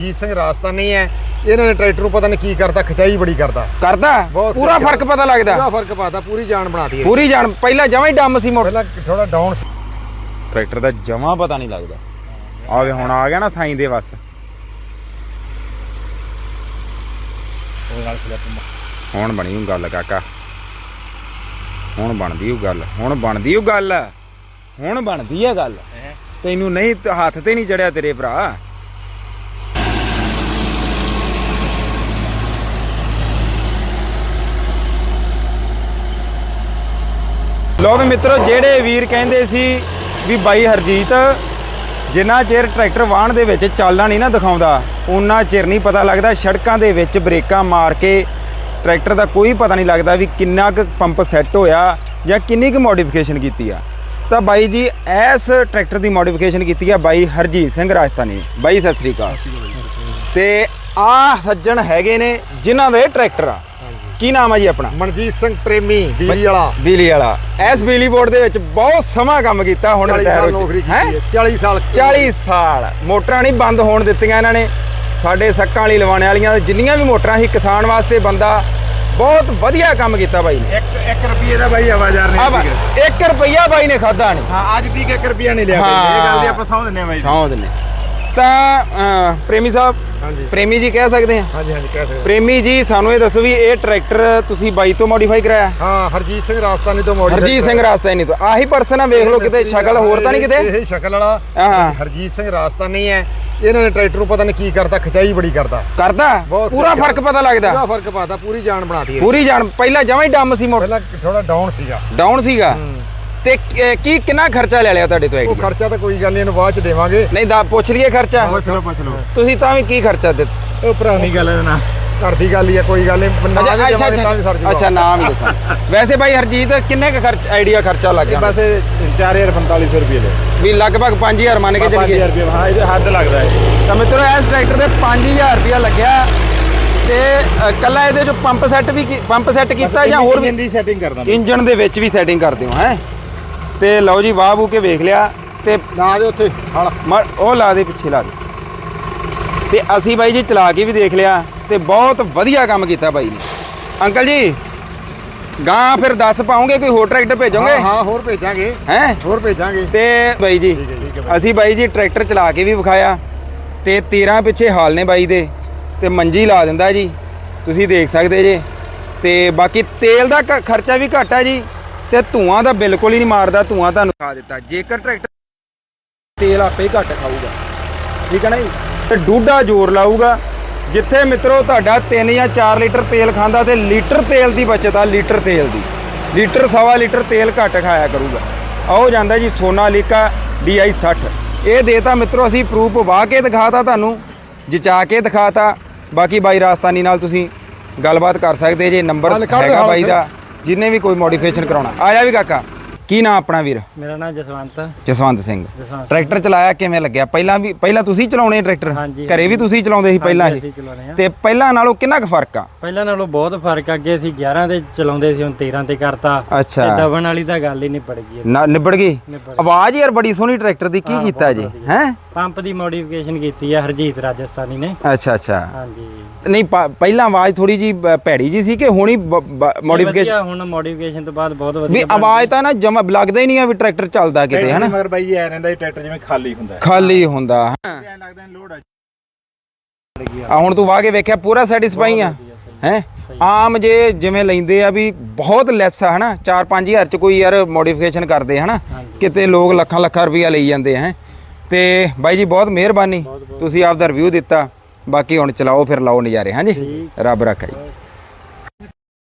ਜੀਤ ਸਿੰਘ ਰਾਜਸਥਾਨੀ ਹੈ ਇਹਨਾਂ ਨੇ ਟਰੈਕਟਰ ਨੂੰ ਪਤਾ ਨਹੀਂ ਕੀ ਕਰਦਾ ਖਚਾਈ ਬੜੀ ਕਰਦਾ ਕਰਦਾ? ਬਹੁਤ ਪੂਰਾ ਵਧੀਆ। ਫ਼ਰਕ ਪਤਾ ਲੱਗਦਾ? ਪੂਰਾ ਫ਼ਰਕ ਪਾਤਾ ਪੂਰੀ ਜਾਨ ਬਣਾਤੀ ਹੈ ਪੂਰੀ ਜਾਣ ਪਹਿਲਾਂ ਜਮਾਂ ਹੀ ਡੰਮ ਸੀ ਮੋਟਰ ਪਹਿਲਾਂ ਥੋੜਾ ਡਾਊਨ ਸੀ। ਟਰੈਕਟਰ ਦਾ ਜਮਾ ਪਤਾ ਨਹੀਂ ਲੱਗਦਾ। ਆਵੇ ਹੁਣ ਆ ਗਿਆ ਨਾ ਸਾਈਂ ਦੇ ਬਸ ਹੁਣ ਬਣੀ ਉਹ ਗੱਲ ਕਾਕਾ। ਹੁਣ ਬਣਦੀ ਉਹ ਗੱਲ। ਹੁਣ ਬਣਦੀ ਉਹ ਗੱਲ। ਹੁਣ ਬਣਦੀ ਹੈ ਗੱਲ। ਤੈਨੂੰ ਨਹੀਂ ਹੱਥ ਤੇ ਨਹੀਂ ਚੜਿਆ ਤੇਰੇ ਭਰਾ। ਲੋਕ ਵੀ ਮਿੱਤਰੋ, ਜਿਹੜੇ ਵੀਰ ਕਹਿੰਦੇ ਸੀ ਵੀ ਬਾਈ ਹਰਜੀਤ, ਜਿੰਨਾ ਚਿਰ ਟਰੈਕਟਰ ਵਾਹਣ ਦੇ ਵਿੱਚ ਚੱਲਦਾ ਨਹੀਂ ਨਾ ਦਿਖਾਉਂਦਾ ਉਹਨਾਂ ਚਿਰ ਨਹੀਂ ਪਤਾ ਲੱਗਦਾ ਸੜਕਾਂ ਦੇ ਵਿੱਚ ਬ੍ਰੇਕਾਂ ਮਾਰ ਕੇ ਟਰੈਕਟਰ ਦਾ ਕੋਈ ਪਤਾ ਨਹੀਂ ਲੱਗਦਾ ਵੀ ਕਿੰਨਾ ਕੁ ਪੰਪ ਸੈੱਟ ਹੋਇਆ ਜਾਂ ਕਿੰਨੀ ਕੁ ਮੋਡੀਫਿਕੇਸ਼ਨ ਕੀਤੀ ਆ। ਤਾਂ ਬਾਈ ਜੀ ਇਸ ਟਰੈਕਟਰ ਦੀ ਮੋਡੀਫਿਕੇਸ਼ਨ ਕੀਤੀ ਆ ਬਾਈ ਹਰਜੀਤ ਸਿੰਘ ਰਾਜਸਥਾਨੀ ਬਾਈ, ਸਤਿ ਸ੍ਰੀ ਅਕਾਲ। ਤੇ ਆ ਸੱਜਣ ਹੈਗੇ ਨੇ, ਜਿਨ੍ਹਾਂ ਦੇ ਟਰੈਕਟਰ ਆ। ਕੀ ਨਾਮ ਆ ਜੀ ਆਪਣਾ? ਮਨਜੀਤ ਸਿੰਘ ਪ੍ਰੇਮੀ ਬਿਜਲੀ ਵਾਲਾ। ਬਿਜਲੀ ਵਾਲਾ। ਇਸ ਬਿਜਲੀ ਬੋਰਡ ਦੇ ਵਿੱਚ ਬਹੁਤ ਸਮਾਂ ਕੰਮ ਕੀਤਾ ਹੁਣ 40 ਰਿਟਾਇਰ ਸਾਲ ਨੌਕਰੀ ਕੀਤੀ ਹੈ। 40 ਸਾਲ 40 ਸਾਲ। ਮੋਟਰਾਂ ਨਹੀਂ ਬੰਦ ਹੋਣ ਦਿੱਤੀਆਂ ਇਹਨਾਂ ਨੇ। ਸਾਡੇ ਸੱਕਾਂ ਵਾਲੀ ਲਵਾਣੇ ਵਾਲੀਆਂ ਜਿੰਨੀਆਂ ਵੀ ਮੋਟਰਾਂ ਸੀ ਕਿਸਾਨ ਵਾਸਤੇ ਬੰਦਾ ਬਹੁਤ ਵਧੀਆ ਕੰਮ ਕੀਤਾ ਬਾਈ ਨੇ। 1 ਰੁਪਏ ਦਾ ਬਾਈ ਆਵਾਜ਼ਾਰ ਆ 1 ਰੁਪਈਆ ਬਾਈ ਨੇ ਖਾਦਾ ਨਹੀਂ। ਹਾਂ ਅੱਜ ਦੀ 1 ਰੁਪਿਆ ਨਹੀਂ ਲਿਆ ਹਾਂ। ਇਹ ਗੱਲ ਦੀ ਆਪਾਂ ਦਿੰਨੇ ਆ ਬਾਈ ਸੌਂ ਦਿੰਨੇ ਤਾਂ ਅਹ, ਪ੍ਰੇਮੀ ਸਾਹਿਬ ਹਾਂਜੀ। ਪ੍ਰੇਮੀ ਜੀ ਕਹਿ ਸਕਦੇ ਆ? ਹਾਂਜੀ ਹਾਂਜੀ ਕਹਿ ਸਕਦੇ ਪ੍ਰੇਮੀ ਜੀ ਸਾਨੂੰ ਇਹ ਦੱਸੋ ਵੀ ਇਹ ਟਰੈਕਟਰ ਤੁਸੀਂ ਬਾਈ ਤੋਂ ਮੋਡੀਫਾਈ ਕਰਾਇਆ? ਹਾਂ ਹਰਜੀਤ ਸਿੰਘ ਰਾਜਸਥਾਨੀ ਤੋਂ ਮੋੜੀ ਹਰਜੀਤ ਸਿੰਘ ਰਾਸਤਾ ਨਹੀਂ ਤੋਂ। ਆਹੀ ਪਰਸਨ ਆ ਵੇਖ ਲਓ ਕਿਤੇ ਸ਼ਕਲ ਹੋਰ ਤਾਂ ਨਹੀਂ ਕਿਤੇ? ਇਹ ਸ਼ਕਲ ਵਾਲਾ ਹਾਂ। ਹਰਜੀਤ ਸਿੰਘ ਰਾਜਸਥਾਨੀ ਹੈ। ਇਹਨਾਂ ਨੇ ਟਰੈਕਟਰ ਨੂੰ ਪਤਾ ਨਹੀਂ ਕੀ ਕਰਦਾ ਖਚਾਈ ਬੜੀ ਕਰਦਾ। ਕਰਦਾ? ਬਹੁਤ ਪੂਰਾ। ਫ਼ਰਕ ਪਤਾ ਲੱਗਦਾ। ਪੂਰਾ ਫ਼ਰਕ ਪਾਤਾ ਪੂਰੀ ਜਾਨ ਬਣਾਤੀ ਹੈ ਪੂਰੀ ਜਾਣ ਪਹਿਲਾਂ ਜਮਾਂ ਹੀ ਡੰਮ ਸੀ ਮੋਟਰ ਪਹਿਲਾਂ ਥੋੜਾ ਡਾਊਨ ਸੀਗਾ। ਡਾਊਨ ਸੀਗਾ? ਤੇ ਕ- ਕਿੰਨਾ ਖਰਚਾ ਲੈ ਲਿਆ ਤੁਹਾਡੇ ਤੋਂ ਉਹ ਆਈਡੀਆ ਖਰਚਾ ਤਾਂ ਕੋਈ ਗੱਲ ਨਹੀਂ ਇਹਨੂੰ ਬਾਅਦ ਚ ਦੇਵਾਂਗੇ। ਨਹੀਂ ਦਾ ਪੁੱਛ ਲਈਏ ਖਰਚਾ। ਪੁੱਛ ਲਓ ਪੁੱਛ ਲਓ। ਤੁਸੀਂ ਤਾਂ ਵੀ ਕੀ ਖਰਚਾ ਦਿੱਤਾ ਉਹ ਭਰਾਵੀਂ ਗੱਲ ਹੈ ਨਾ। ਘਰ ਦੀ ਗੱਲ ਹੀ ਹੈ ਕੋਈ ਗੱਲ ਨਹੀਂ। ਨਾ ਅੱਛਾ ਵੀ ਅੱਛਾ। ਦੇਵਾਂਗੇ ਤਾਂ ਵੀ ਸਰ ਅੱਛਾ ਜੂਗਾ ਅੱਛਾ ਨਾਮ ਹੀ ਦੱਸਾਂ। ਵੈਸੇ ਬਾਈ ਹਰਜੀਤ ਕਿੰਨੇ ਕ ਖਰਚ ਆਈਡੀਆ ਖਰਚਾ ਲੱਗ ਗਿਆ ਬਸ 4450 ਰੁਪਏ ਲੈ ਵੀ ਲਗਭਗ 5000 ਮੰਨ ਕੇ ਚੱਲੀਏ। 5000 ਰੁਪਏ ਹਾਂ ਇਹਦੇ ਹੱਦ ਲੱਗਦਾ ਹੈ। ਤਾਂ ਮਿੱਤਰੋ ਇਸ ਟਰੈਕਟਰ ਦੇ 5000 ਰੁਪਇਆ ਲੱਗਿਆ ਤੇ ਅ, ਕੱਲਾ ਇਹਦੇ ਚ ਪੰਪ ਸੈੱਟ ਵੀ ਕੀ- ਪੰਪ ਸੈੱਟ ਕੀਤਾ ਜਾਂ ਹੋਰ ਵੀ ਦੀ ਸੈਟਿੰਗ ਕਰਦਾ ਇੰਜਨ ਦੇ ਵਿੱਚ ਵੀ ਸੈਟਿੰਗ ਕਰਦੇ ਹੋ ਹੈ? ਤੇ ਲਓ ਜੀ ਵਾਹ ਬੂ ਕੇ ਵੇਖ ਲਿਆ ਤੇ ਨਾ ਦੇ ਉੱਥੇ ਹਲ। ਮਰ ਉਹ ਲਾ ਦੇ ਪਿੱਛੇ ਲਾ ਦੇ। ਤੇ ਅਸੀਂ ਬਾਈ ਜੀ ਚਲਾ ਕੇ ਵੀ ਦੇਖ ਲਿਆ ਤੇ ਬਹੁਤ ਵਧੀਆ ਕੰਮ ਕੀਤਾ ਬਾਈ ਨੇ। ਅੰਕਲ ਜੀ ਗਾਂ ਫਿਰ ਦੱਸ ਪਾਉਂਗੇ ਕੋਈ ਹੋਰ ਟਰੈਕਟਰ ਭੇਜੋਗੇ? ਹਾਂ ਹਾਂ ਹੋਰ ਭੇਜਾਂਗੇ। ਹੈ? ਹੋਰ ਭੇਜਾਂਗੇ। ਤੇ ਬਾਈ ਜੀ ਠੀਕ ਹੈ, ਠੀਕ ਹੈ ਬਾਈ। ਅਸੀਂ ਬਾਈ ਜੀ ਟਰੈਕਟਰ ਚਲਾ ਕੇ ਵੀ ਵਿਖਾਇਆ ਤੇ 13 ਪਿੱਛੇ ਹਾਲ ਨੇ ਬਾਈ ਦੇ ਤੇ ਮੰਜੀ ਲਾ ਦਿੰਦਾ ਜੀ। ਤੁਸੀਂ ਦੇਖ ਸਕਦੇ ਜੇ। ਤੇ ਬਾਕੀ ਤੇਲ ਦਾ ਕ- ਖਰਚਾ ਵੀ ਘੱਟ ਹੈ ਜੀ। ਤੇ ਧੂਆਂ ਦਾ ਬਿਲਕੁਲ ਹੀ ਨਹੀਂ ਮਾਰਦਾ ਧੂਆਂ ਤੁਹਾਨੂੰ ਖਾ ਦਿੱਤਾ। ਜੇਕਰ ਟਰੈਕਟਰ ਤੇਲ ਆਪੇ ਹੀ ਘੱਟ ਖਾਊਗਾ ਠੀਕ ਹੈ ਨਾ ਜੀ? ਤੇ ਡੂਡਾ ਜ਼ੋਰ ਲਾਊਗਾ। ਜਿੱਥੇ ਮਿੱਤਰੋ ਤੁਹਾਡਾ 3 ਜਾਂ 4 ਲੀਟਰ ਤੇਲ ਖਾਂਦਾ ਤੇ ਲੀਟਰ ਤੇਲ ਦੀ ਬਚਤ ਆ ਲੀਟਰ ਤੇਲ ਦੀ। ਲੀਟਰ ਸਵਾ ਲੀਟਰ ਤੇਲ ਘੱਟ ਖਾਇਆ ਕਰੂਗਾ। ਆਓ ਜਾਂਦਾ ਜੀ ਸੋਨਾਲੀਕਾ DI 60 ਇਹ ਦੇਤਾ ਮਿੱਤਰੋ ਅਸੀਂ ਪ੍ਰੂਫ ਵਾਹ ਕੇ ਦਿਖਾਤਾ ਤੁਹਾਨੂੰ ਜਚਾ ਕੇ ਦਿਖਾਤਾ। ਬਾਕੀ ਬਾਈ ਰਾਜਸਥਾਨੀ ਨਾਲ ਤੁਸੀਂ ਗੱਲਬਾਤ ਕਰ ਸਕਦੇ ਜੇ ਨੰਬਰ ਹੈਗਾ ਬਾਈ। ਦਾ। ਜਿੰਨੇ ਵੀ ਕੋਈ ਮੋਡੀਫਿਕੇਸ਼ਨ ਕਰਾਉਣਾ। ਆ ਜਾ ਵੀ ਕਾਕਾ। ਕੀ ਨਾਂ ਆਪਣਾ ਵੀਰ? ਮੇਰਾ ਨਾਮ ਜਸਵੰਤ। ਜਸਵੰਤ ਸਿੰਘ। ਜਸਵੰਤ। ਟਰੈਕਟਰ ਚਲਾਇਆ ਕਿਵੇਂ ਲੱਗਿਆ? ਪਹਿਲਾਂ ਵੀ ਪਹਿਲਾਂ ਤੁਸੀਂ ਚਲਾਉਣੇ ਟਰੈਕਟਰ? ਹਾਂਜੀ, ਘਰੇ ਵੀ ਤੁਸੀਂ ਚਲਾਉਂਦੇ ਸੀ ਪਹਿਲਾਂ ਇਹ ਅਸੀਂ। ਤੇ ਪਹਿਲਾਂ ਨਾਲੋਂ ਕਿੰਨਾ ਕੁ ਫ਼ਰਕ ਆ? ਪਹਿਲਾਂ ਨਾਲੋਂ ਬਹੁਤ ਫ਼ਰਕ ਅੱਗੇ ਅਸੀਂ 11 ਤੇ ਚਲਾਉਂਦੇ ਸੀ ਹੁਣ 13 ਤੇ ਕਰਤਾ। ਅੱਛਾ। ਤੇ ਦਬਣ ਵਾਲੀ ਤਾਂ ਗੱਲ ਹੀ ਨਹੀਂ ਪੜ ਗਈ। ਨਾ ਨਿਬੜ ਗਈ? ਨਿਬੜ ਗਈ। ਆਵਾਜ਼ ਯਾਰ ਬੜੀ ਸੋਹਣੀ ਟਰੈਕਟਰ ਦੀ। ਕੀ ਕੀਤਾ ਜੀ। ਹੈ? ਪੰਪ ਦੀ ਮੋਡੀਫਿਕੇਸ਼ਨ ਕੀਤੀ ਹੈ ਹਰਜੀਤ ਰਾਜਸਥਾਨੀ ਨੇ। ਅੱਛਾ ਅੱਛਾ। ਹਾਂਜੀ। ਨਹੀਂ ਪ- ਪਹਿਲਾਂ ਆਵਾਜ਼ ਥੋੜੀ ਜੀ ਭੈੜੀ ਜੀ ਸੀ ਕਿ ਹੁਣੀ ਮੋਡੀਫਿਕੇਸ਼ਨ ਵਧੀਆ, ਹੁਣ ਮੋਡੀਫਿਕੇਸ਼ਨ ਤੋਂ ਬਾਅਦ ਬਹੁਤ ਵੀ ਵਧੀਆ ਬਣ ਆਵਾਜ਼ ਤਾਂ ਨਾ ਜਮਾ ਲੱਗਦਾ ਹੀ ਨਹੀਂ ਆ ਵੀ ਟਰੈਕਟਰ ਚੱਲਦਾ ਕਿਤੇ ਹਨਾ? ਮਗਰ ਬਾਈ ਐ ਰਹਿੰਦਾ ਟਰੈਕਟਰ ਜਿਵੇਂ ਖਾਲੀ ਹੁੰਦਾ। ਹੈ ਖਾਲੀ ਹੁੰਦਾ। ਐ ਲੱਗਦਾ ਲੋਡ ਆ। ਆ ਹੁਣ ਤੂੰ ਵਾਹ ਕੇ ਵੇਖਿਆ ਪੂਰਾ ਸੈਟੀਸਫਾਈ ਆ? ਹੈ? ਆਮ ਜੇ ਜਿਵੇਂ ਲੈਂਦੇ ਆ ਵੀ ਬਹੁਤ ਲੈਸ ਆ ਹਨਾ? 4-5000 ਚ ਕੋਈ ਯਾਰ ਮੋਡੀਫਿਕੇਸ਼ਨ ਕਰਦੇ ਹਨਾ? ਹਾਂਜੀ। ਕਿਤੇ ਲੋਕ ਲੱਖਾਂ ਲੱਖਾਂ ਰੁਪਈਆ ਲਈ ਜਾਂਦੇ ਹੈ? ਤੇ ਬਾਈ ਜੀ ਬਹੁਤ ਮਿਹਰਬਾਨੀ। ਤੁਸੀਂ ਆਪਦਾ ਰਿਵਿਊ ਦਿੱਤਾ। ਬਾਕੀ ਹੁਣ ਚਲਾਓ ਫਿਰ ਲਾਓ ਨਜ਼ਾਰੇ। ਹਾਂਜੀ? ਰੱਬ ਰੱਖਾ। ਜੀ